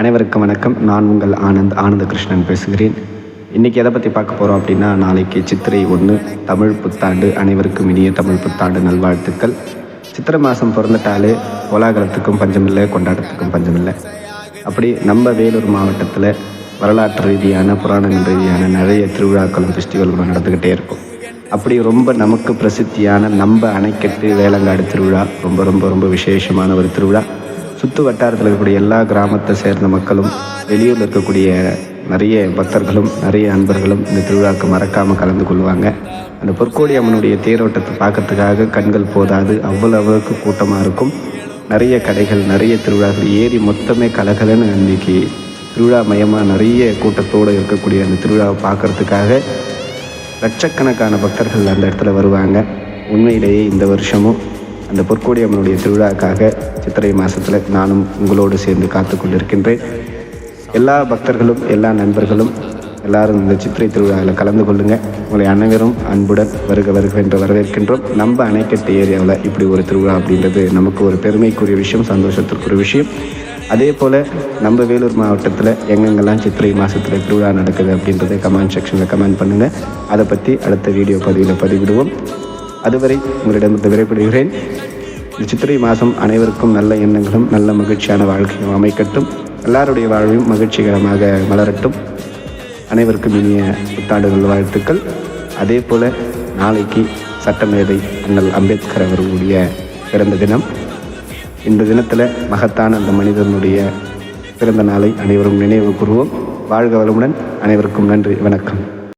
அனைவருக்கும் வணக்கம். நான் உங்கள் ஆனந்த் ஆனந்த கிருஷ்ணன் பேசுகிறேன். இன்றைக்கி எதை பற்றி பார்க்க போகிறோம் அப்படின்னா நாளைக்கு சித்திரை ஒன்று தமிழ் புத்தாண்டு அனைவருக்கும் இனிய தமிழ் புத்தாண்டு நல்வாழ்த்துக்கள். சித்திரை மாதம் பிறந்துட்டாலே கோலாகலத்துக்கும் பஞ்சமில்லை கொண்டாட்டத்துக்கும் பஞ்சமில்லை. அப்படி நம்ம வேலூர் மாவட்டத்தில் வரலாற்று ரீதியான புராணங்கள் ரீதியான நிறைய திருவிழாக்களும் ஃபெஸ்டிவல்களும் நடந்துக்கிட்டே இருக்கும். அப்படி ரொம்ப நமக்கு பிரசித்தியான நம்ம அணைக்கட்டு வேலங்காடு திருவிழா ரொம்ப ரொம்ப ரொம்ப விசேஷமான ஒரு திருவிழா. சுற்று வட்டாரத்தில் இருக்கக்கூடிய எல்லா கிராமத்தை சேர்ந்த மக்களும் வெளியூரில் இருக்கக்கூடிய நிறைய பக்தர்களும் நிறைய அன்பர்களும் இந்த திருவிழாவுக்கு மறக்காமல் கலந்து கொள்வாங்க. அந்த பொற்கோடி அம்மனுடைய தேரோட்டத்தை பார்க்கறதுக்காக கண்கள் போதாது அவ்வளவுக்கு கூட்டமாக இருக்கும். நிறைய கடைகள் நிறைய திருவிழாக்கள் ஏறி மொத்தமே கலகலன்னு அன்றைக்கி திருவிழா மையமாக நிறைய கூட்டத்தோடு இருக்கக்கூடிய அந்த திருவிழாவை பார்க்குறதுக்காக லட்சக்கணக்கான பக்தர்கள் அந்த இடத்துல வருவாங்க. உண்மையிலேயே இந்த வருஷமும் அந்த பொற்கோடி அம்மனுடைய திருவிழாக்காக சித்திரை மாதத்தில் நானும் உங்களோடு சேர்ந்து காத்து கொண்டிருக்கின்றேன். எல்லா பக்தர்களும் எல்லா நண்பர்களும் எல்லாரும் இந்த சித்திரை திருவிழாவில் கலந்து கொள்ளுங்கள் உங்களை அனைவரும் அன்புடன் வருக வருக என்று வரவேற்கின்றோம். நம்ம அணைக்கட்டு ஏரியாவில் இப்படி ஒரு திருவிழா அப்படின்றது நமக்கு ஒரு பெருமைக்குரிய விஷயம் சந்தோஷத்திற்குரிய விஷயம். அதே போல் நம்ம வேலூர் மாவட்டத்தில் எங்கெங்கெல்லாம் சித்திரை மாதத்தில் திருவிழா நடக்குது அப்படின்றத கமெண்ட் செக்ஷனில் கமெண்ட் பண்ணுங்கள் அதை பற்றி அடுத்த வீடியோ பதிவில் பதிவிடுவோம். அதுவரை உங்களிடமிருந்து விரைப்படுகிறேன் சித்திரை மாதம் அனைவருக்கும் நல்ல எண்ணங்களும் நல்ல மகிழ்ச்சியான வாழ்க்கையும் அமைக்கட்டும். எல்லாருடைய வாழ்வையும் மகிழ்ச்சிகரமாக மலரட்டும். அனைவருக்கும் இனிய புத்தாண்டுகள் வாழ்த்துக்கள். அதே போல் நாளைக்கு சட்டமேதை அண்ணல் அம்பேத்கர் அவர்களுடைய பிறந்த தினம். இந்த தினத்தில் மகத்தான அந்த மனிதனுடைய பிறந்த நாளை அனைவரும் நினைவு கூறுவோம். வாழ்க வளமுடன். அனைவருக்கும் நன்றி. வணக்கம்.